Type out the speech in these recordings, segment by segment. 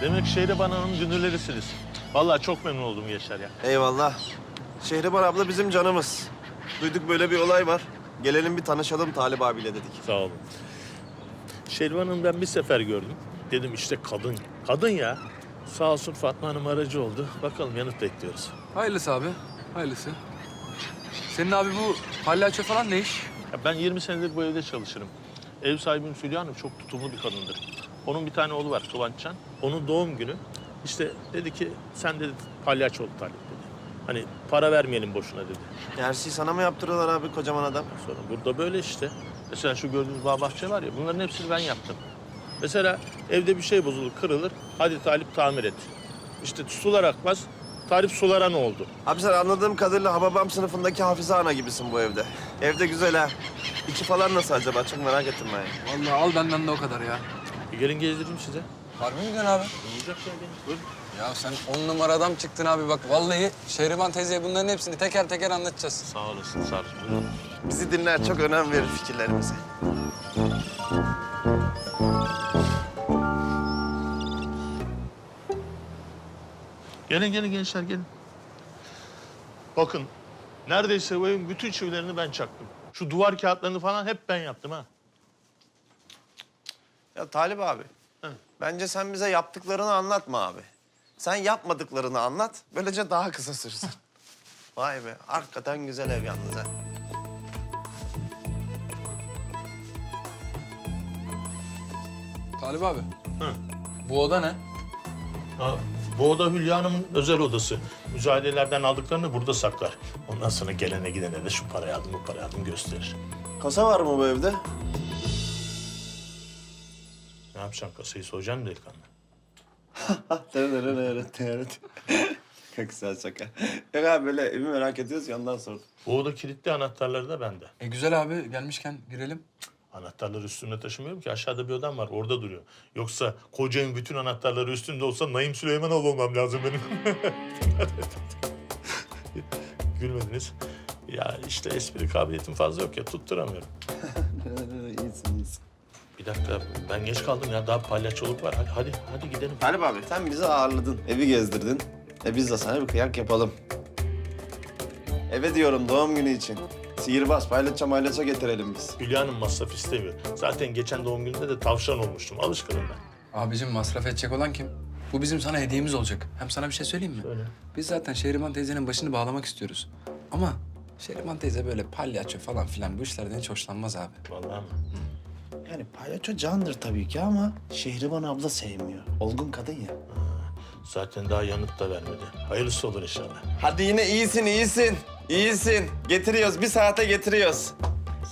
Demek Şehriban Hanım dünürlerisiniz. Vallahi çok memnun oldum Yaşar ya. Eyvallah. Şehriban abla bizim canımız. Duyduk böyle bir olay var. Gelelim bir tanışalım Talip abiyle dedik. Sağ olun. Şehriban Hanım ben bir sefer gördüm. Dedim işte kadın. Kadın ya. Sağ olsun Fatma Hanım aracı oldu. Bakalım yanıt bekliyoruz. Hayırlısı abi, hayırlısı. Senin abi bu palyaço falan ne iş? Ya ben 20 senedir bu evde çalışırım. Ev sahibim Hülya Hanım çok tutumlu bir kadındır. Onun bir tane oğlu var Kıvançcan. Onun doğum günü. İşte dedi ki sen dedi palyaço ol Talip dedi. Hani para vermeyelim boşuna dedi. Her şeyi sana mı yaptırıyorlar abi kocaman adam? Sonra burada böyle işte. Mesela şu gördüğünüz bağ bahçe var ya bunların hepsini ben yaptım. Mesela evde bir şey bozulur, kırılır. Hadi Talip tamir et. İşte sular akmaz. Talip sulara ne oldu? Abi sen anladığım kadarıyla Hababam sınıfındaki Hafize ana gibisin bu evde. Evde güzel ha. İçi falan nasıl acaba? Çok merak ettim ben. ya. Vallahi al benden de o kadar ya. Bir gelin gezdireyim size. Harbi mi diyorsun abi? Olacak ya gelin. Buyurun. Ya sen on numara adam çıktın abi bak. Vallahi Şehriban teyzeye bunların hepsini teker teker anlatacağız. Sağ olasın, sağ olasın. Buyurun. Bizi dinler, çok önem verir fikirlerimize. Gelin gelin gençler gelin. Bakın neredeyse bu evin bütün çivilerini ben çaktım. Şu duvar kağıtlarını falan hep ben yaptım ha. Ya Talip abi, Hı. bence sen bize yaptıklarını anlatma abi. Sen yapmadıklarını anlat, böylece daha kısa sürsün. Vay be, hakikaten güzel ev yalnız ha. Talip abi. Hı. Bu oda ne? Ha, bu oda Hülya Hanım'ın özel odası. Müzayedelerden aldıklarını burada saklar. Ondan sonra gelene gidene de şu parayı aldım, bu parayı aldım gösterir. Kasa var mı bu evde? Yapacaksın kasayı soyacaksın delikanlı? Çok güzel şaka. Yok abi böyle evi merak ediyoruz ya ondan sordum. Bu oda kilitli anahtarları da bende. E güzel abi gelmişken girelim. Anahtarları üstümde taşımıyorum ki aşağıda bir odam var orada duruyor. Yoksa koca evin bütün anahtarları üstümde olsa Naim Süleymanoğlu olmam lazım benim. Gülmediniz. Ya işte espri kabiliyetim fazla yok ya tutturamıyorum. Bir dakika ben geç kaldım ya daha palyaçoluk var. Hadi hadi, hadi gidelim. Talip abi sen bizi ağırladın, evi gezdirdin. E biz de sana bir kıyak yapalım. Eve diyorum doğum günü için. Sihirbaz, paylaşça maylaşça getirelim biz. Hülya'nın masraf istemiyor. Zaten geçen doğum gününde de tavşan olmuştum. Alışkınım ben. Abicim masraf edecek olan kim? Bu bizim sana hediyemiz olacak. Hem sana bir şey söyleyeyim mi? Söyle. Biz zaten Şehriban teyzenin başını bağlamak istiyoruz. Ama Şehriban teyze böyle palyaço falan filan bu işlerden hiç hoşlanmaz abi. Vallahi mi? Yani palyaço candır tabii ki ama Şehriban abla sevmiyor. Olgun kadın ya. Zaten daha yanıt da vermedi. Hayırlısı olur inşallah. Hadi yine iyisin, iyisin. İyisin. Getiriyoruz, bir saate getiriyoruz.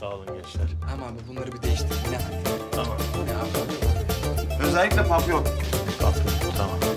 Sağ olun gençler. Ama abi bunları bir değiştir. Ne? Tamam. Ne abi? Özellikle papyon. Kalkın. Tamam.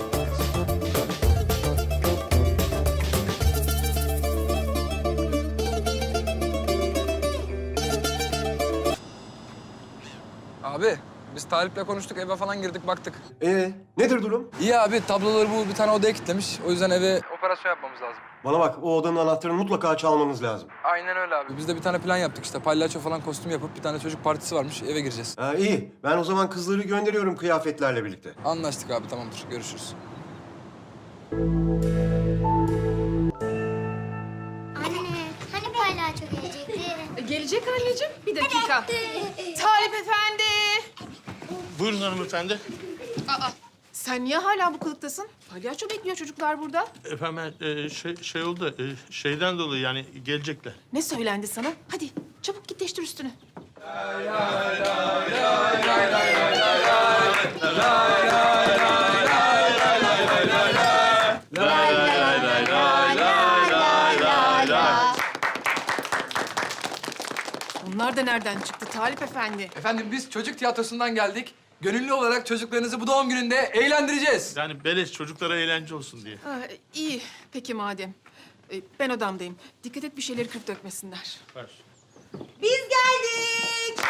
Abi biz Talip'le konuştuk eve falan girdik baktık. Ee, nedir durum? İyi abi tabloları bu bir tane odaya kilitlemiş. O yüzden eve operasyon yapmamız lazım. Bana bak, o odanın anahtarını mutlaka çalmanız lazım. Aynen öyle abi. Biz de bir tane plan yaptık işte. Palyaço falan kostüm yapıp bir tane çocuk partisi varmış. Eve gireceğiz. Ha, iyi. Ben o zaman kızları gönderiyorum kıyafetlerle birlikte. Anlaştık abi tamamdır. Görüşürüz. Gelecek anneciğim. Bir dakika. Talip efendi. Buyurun hanımefendi. Aa, sen niye hala bu kılıktasın? Palyaço bekliyor çocuklar burada. Efendim e, şey, şey oldu. e, şeyden dolayı yani gelecekler. Ne söylendi sana? Hadi çabuk git değiştir üstünü. Bunlar da nereden çıktı Talip efendi? Efendim biz çocuk tiyatrosundan geldik. Gönüllü olarak çocuklarınızı bu doğum gününde eğlendireceğiz. Yani beleş çocuklara eğlence olsun diye. Ha, iyi. Peki madem. Ee, Ben odamdayım. Dikkat et bir şeyleri kırıp dökmesinler. Ver. Biz geldik.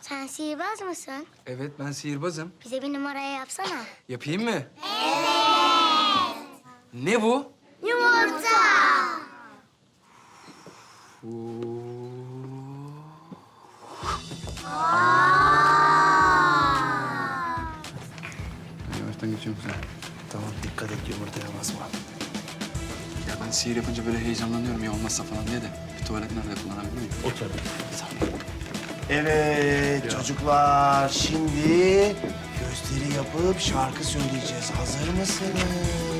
Sen sihirbaz mısın? Evet ben sihirbazım. Bize bir numaraya yapsana. Yapayım mı? Evet. Ne bu? Yumurta. Yavaştan geçiyorum güzel. Tamam dikkat et yumurtaya basma. Ya ben sihir yapınca böyle heyecanlanıyorum ya olmazsa falan diye de. Bir tuvalet nerede kullanabilir miyim? Otur. Evet çocuklar şimdi gösteri yapıp şarkı söyleyeceğiz. Hazır mısınız?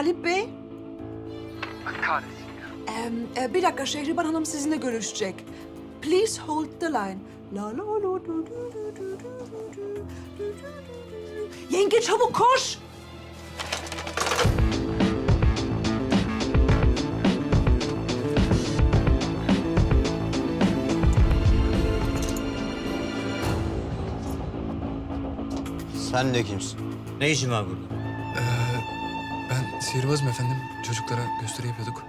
Talip Bey. Ähm, e, bir dakika Şehriban Hanım sizinle görüşecek. Please hold the line. La la la du, du, du, du, du, du, du, du, du. Yenge çabuk koş. Sen de kimsin? Ne işin var burada? Sihirbazım efendim. Çocuklara gösteri yapıyorduk.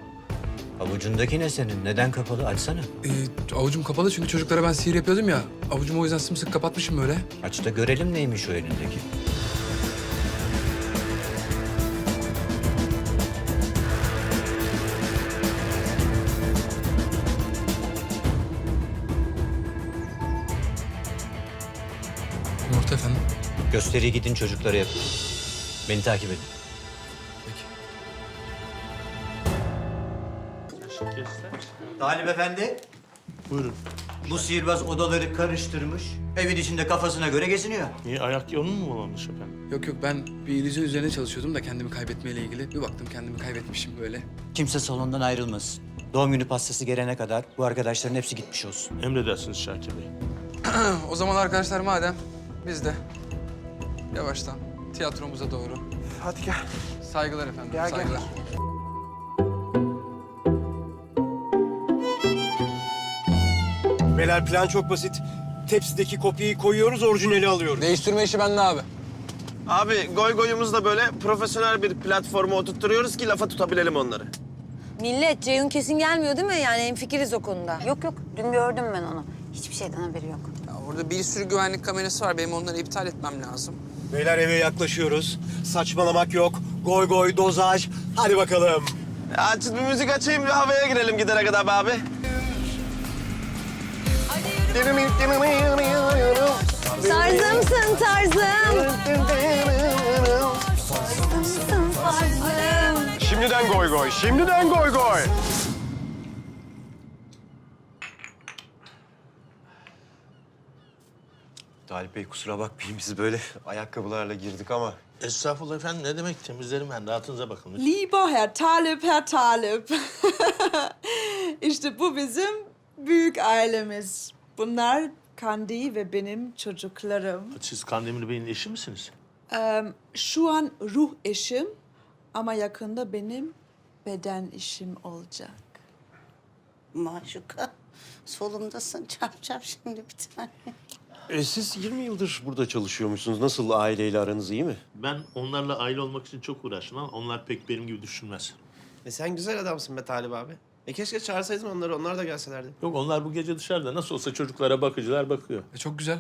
Avucundaki ne senin? Neden kapalı? Açsana. Ee, avucum kapalı çünkü çocuklara ben sihir yapıyordum ya. Avucumu o yüzden sımsıkı kapatmışım böyle. Aç da görelim neymiş o elindeki. Yumurta efendim. Gösteriyi gidin çocuklara yapın. Beni takip edin. Talip Efendi, Buyurun. bu sihirbaz odaları karıştırmış. Evin içinde kafasına göre geziniyor. Niye ayak yolun mu bulanmış efendim? Yok yok ben bir illüzyon üzerine çalışıyordum da kendimi kaybetmeyle ilgili. Bir baktım kendimi kaybetmişim böyle. Kimse salondan ayrılmasın. Doğum günü pastası gelene kadar bu arkadaşların hepsi gitmiş olsun. Emredersiniz Şakir Bey. o zaman arkadaşlar madem biz de yavaştan tiyatromuza doğru. Hadi gel. Saygılar efendim, Gel, gel. saygılar. Beyler plan çok basit. Tepsideki kopyayı koyuyoruz, orijinali alıyoruz. Değiştirme işi bende abi. Abi goy goyumuzda böyle profesyonel bir platforma oturtturuyoruz ki lafa tutabilelim onları. Millet Ceyhun kesin gelmiyor değil mi? Yani hemfikiriz o konuda. Yok yok, dün gördüm ben onu. Hiçbir şeyden haberi yok. Ya orada bir sürü güvenlik kamerası var. Benim onları iptal etmem lazım. Beyler eve yaklaşıyoruz. Saçmalamak yok. Goy goy, dozaj. Hadi bakalım. Aç bir müzik açayım bir havaya girelim gidene kadar be abi. Tarzımsın tarzım. Tarzımsın tarzım. Şimdiden goy goy, şimdiden goy goy. Talip Bey kusura bakmayın biz böyle ayakkabılarla girdik ama Estağfurullah efendim ne demek temizlerim ben rahatınıza bakın. lütfen. Lieber Herr Talip, Herr Talip. işte bu bizim büyük ailemiz. Bunlar Kandi ve benim çocuklarım. Siz Kandemir Bey'in eşi misiniz? Ee, şu an ruh eşim ama yakında benim beden işim olacak. Maşuka, solumdasın. Çap çap şimdi bir tane. E, siz 20 yıldır burada çalışıyormuşsunuz. Nasıl aileyle aranız iyi mi? Ben onlarla aile olmak için çok uğraştım ama onlar pek benim gibi düşünmez. E sen güzel adamsın be Talip abi. E keşke çağırsaydın onları, onlar da gelselerdi. Yok onlar bu gece dışarıda. Nasıl olsa çocuklara bakıcılar bakıyor. E, çok güzel.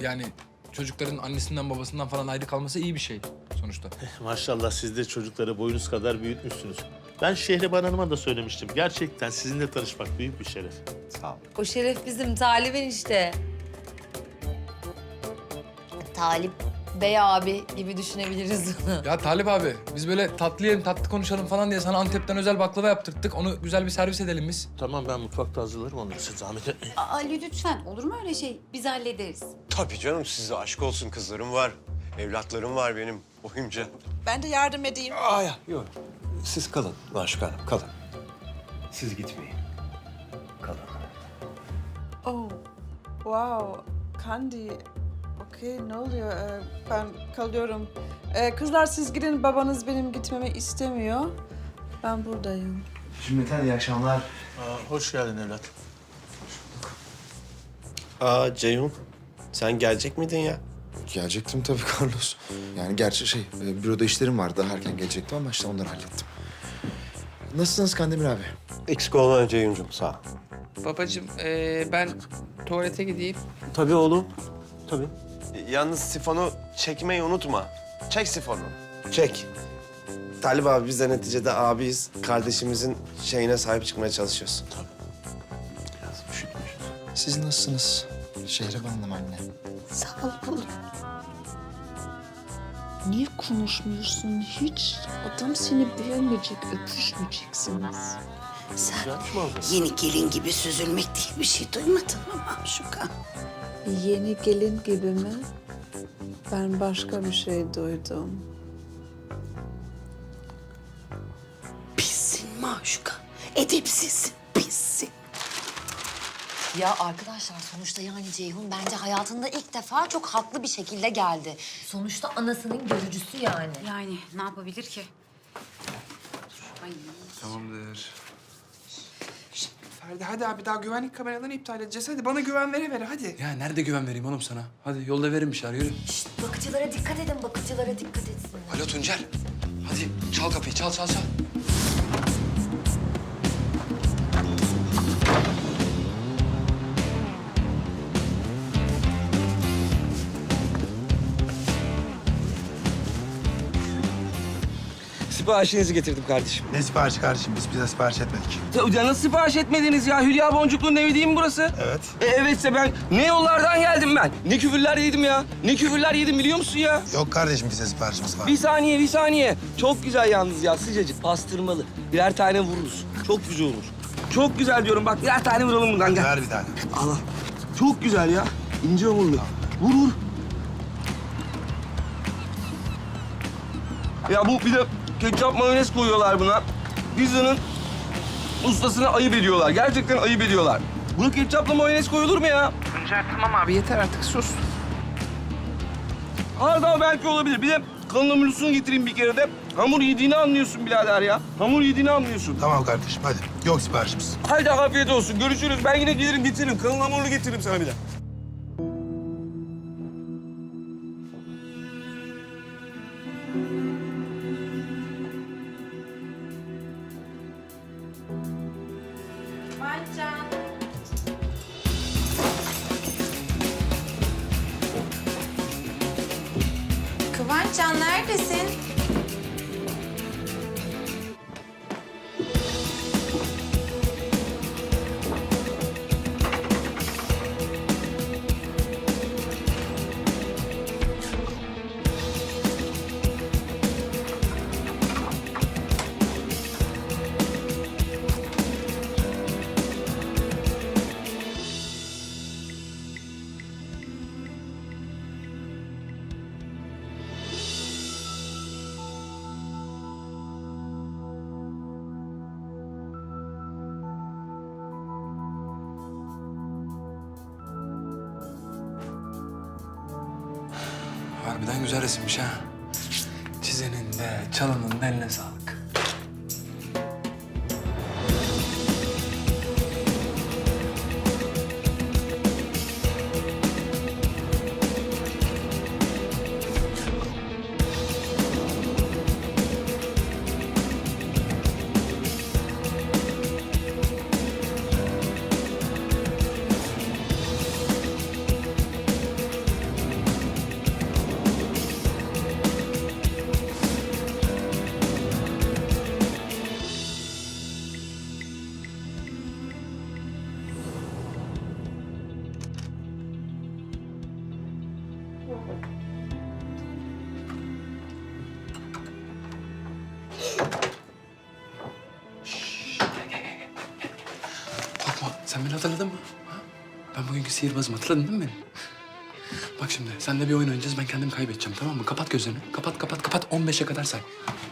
Yani çocukların annesinden babasından falan ayrı kalması iyi bir şey sonuçta. Maşallah siz de çocukları boyunuz kadar büyütmüşsünüz. Ben Şehriban Hanım'a da söylemiştim. Gerçekten sizinle tanışmak büyük bir şeref. Sağ ol. O şeref bizim Talib'in işte. Talip Bey abi gibi düşünebiliriz onu. Ya Talip abi biz böyle tatlı yiyelim tatlı konuşalım falan diye sana Antep'ten özel baklava yaptırttık. Onu güzel bir servis edelim biz. Tamam ben mutfakta hazırlarım onları. Siz zahmet etmeyin. Ali lütfen, olur mu öyle şey? Biz hallederiz. Tabii canım size aşk olsun kızlarım var. Evlatlarım var benim boyumca. Ben de yardım edeyim. Aa ya, yok. Siz kalın Maşuka Hanım, kalın. Siz gitmeyin. Kalın. Oh, wow. Kandi. Okey, ne oluyor? Ee, ben kalıyorum. Ee, kızlar siz gidin, babanız benim gitmemi istemiyor. Ben buradayım. Cümleten iyi akşamlar. Aa, hoş geldin evlat. Aa Ceyhun, sen gelecek miydin ya? Gelecektim tabii Carlos. Yani gerçi şey, e, büroda işlerim vardı. Daha erken gelecektim ama işte onları hallettim. Nasılsınız Kandemir abi? Eksik olma Ceyhun'cum sağ ol. Babacığım ee, ben tuvalete gideyim. Tabii oğlum. Tabii. Yalnız sifonu çekmeyi unutma. Çek sifonu. Çek. Talip abi biz de neticede abiyiz. Kardeşimizin şeyine sahip çıkmaya çalışıyoruz. Siz nasılsınız? Şehriban Hanım anne. Sağ ol oğlum. Niye konuşmuyorsun hiç? Adam seni beğenmeyecek, öpüşmeyeceksiniz. Sen yeni gelin gibi süzülmek diye bir şey duymadın mı Mamşuka? Yeni gelin gibi mi? Ben başka bir şey duydum. Pissin Maşuka. Edepsizsin, pissin. Ya arkadaşlar sonuçta yani Ceyhun bence hayatında ilk defa çok haklı bir şekilde geldi. Sonuçta anasının görücüsü yani. Yani ne yapabilir ki? Tamamdır. Ferdi hadi abi daha güvenlik kameralarını iptal edeceğiz. Hadi bana güven vere vere hadi. Ya nerede güven vereyim oğlum sana? Hadi yolda verin bir şeyler yürü. Şşt, bakıcılara dikkat edin, bakıcılara dikkat etsinler. Alo Tuncer. Hadi çal kapıyı çal çal çal. Siparişinizi getirdim kardeşim. Ne siparişi kardeşim? Biz bize sipariş etmedik. Ya nasıl sipariş etmediniz ya? Hülya Boncuklu'nun evi değil mi burası? Evet. E, evetse ben ne yollardan geldim ben. Ne küfürler yedim ya. Ne küfürler yedim biliyor musun ya? Yok kardeşim bize siparişimiz var. Bir saniye, bir saniye. Çok güzel yalnız ya. Sıcacık, pastırmalı. Birer tane vururuz. Çok güzel olur. Çok güzel diyorum. Bak birer tane vuralım buradan. Gel. Ver bir tane. Allah. Çok güzel ya. İnce hamurlu. Vur vur. Ya bu bir de ketçap mayonez koyuyorlar buna. Pizzanın ustasına ayıp ediyorlar. Gerçekten ayıp ediyorlar. Buna ketçapla mayonez koyulur mu ya? Tamam abi yeter artık sus. Hardal belki olabilir. Bir de kalın hamurlusunu getireyim bir kere de. Hamur yediğini anlıyorsun birader ya. Hamur yediğini anlıyorsun. Tamam kardeşim hadi. Yok siparişimiz. Haydi afiyet olsun. Görüşürüz. Ben yine gelirim getiririm. Kalın hamurlu getiririm sana bir de. Harbiden güzel resimmiş ha. Çizenin de çalanın da eline sağlık. Sihirbazım hatırladın değil mi beni? Bak şimdi senle bir oyun oynayacağız ben kendimi kaybedeceğim tamam mı? Kapat gözlerini. Kapat kapat kapat 15'e kadar say.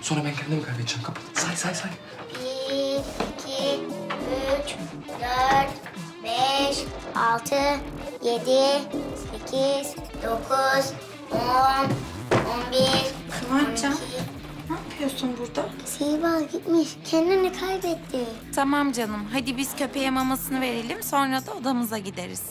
Sonra ben kendimi kaybedeceğim kapat. Say say say. Bir, iki, üç, dört, beş, altı, yedi, sekiz, dokuz, on, on bir, Kıvançcan, ne yapıyorsun burada? Sihirbaz gitmiş. Kendini kaybetti. Tamam canım, hadi biz köpeğe mamasını verelim, sonra da odamıza gideriz.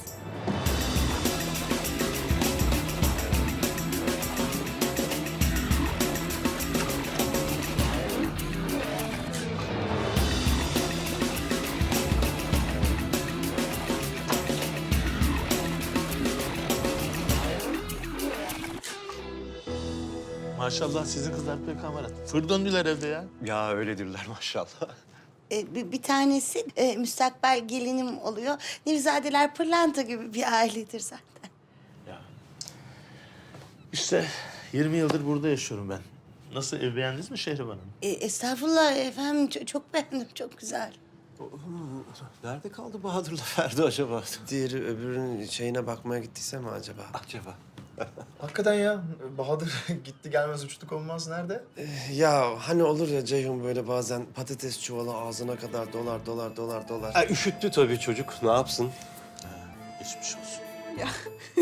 Maşallah sizin kızlar pek hamarat. Fır döndüler evde ya. Ya öyledirler maşallah. E, bir, bir tanesi e, müstakbel gelinim oluyor. Nevzadeler pırlanta gibi bir ailedir zaten. İşte 20 yıldır burada yaşıyorum ben. Nasıl ev beğendiniz mi Şehriban Hanım? E, estağfurullah efendim, çok, çok beğendim, çok güzel. Nerede kaldı Bahadır'la Ferdi acaba? Diğeri öbürünün şeyine bakmaya gittiyse mi acaba? Acaba? Hakikaten ya. Bahadır gitti gelmez uçtuk olmaz. Nerede? Ya hani olur ya Ceyhun böyle bazen patates çuvalı ağzına kadar dolar dolar dolar dolar. Ha, üşüttü tabii çocuk. Ne yapsın? Geçmiş olsun. Ya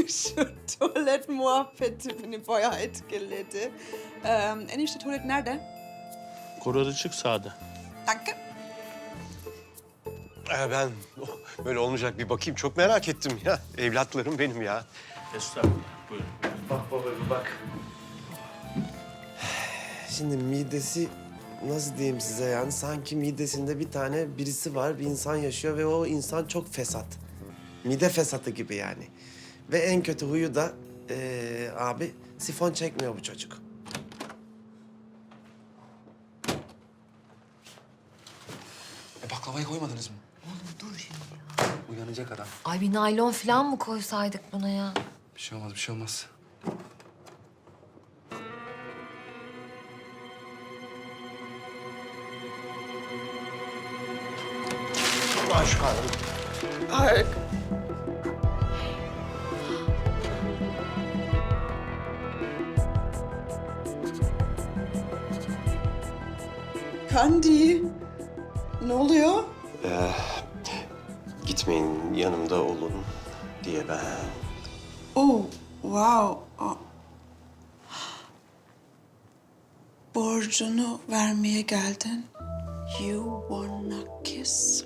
şu tuvalet muhabbeti beni bayağı etkiledi. Ee, enişte tuvalet nerede? Koridor çık sağda. Danke. Ee, ben oh, böyle olmayacak bir bakayım. Çok merak ettim ya. Evlatlarım benim ya. Estağfurullah. Buyurun. Bak baba bir bak. Şimdi midesi nasıl diyeyim size yani sanki midesinde bir tane birisi var, bir insan yaşıyor ve o insan çok fesat. Mide fesatı gibi yani. Ve en kötü huyu da eee, abi sifon çekmiyor bu çocuk. E baklavayı koymadınız mı? Oğlum dur şimdi ya. Uyanacak adam. Ay bir naylon falan mı koysaydık buna ya? Bir şey olmaz, bir şey olmaz. Kandi. Ne oluyor? Ee, gitmeyin yanımda olun diye ben. Oh, wow. Borcunu vermeye geldin. You wanna kiss?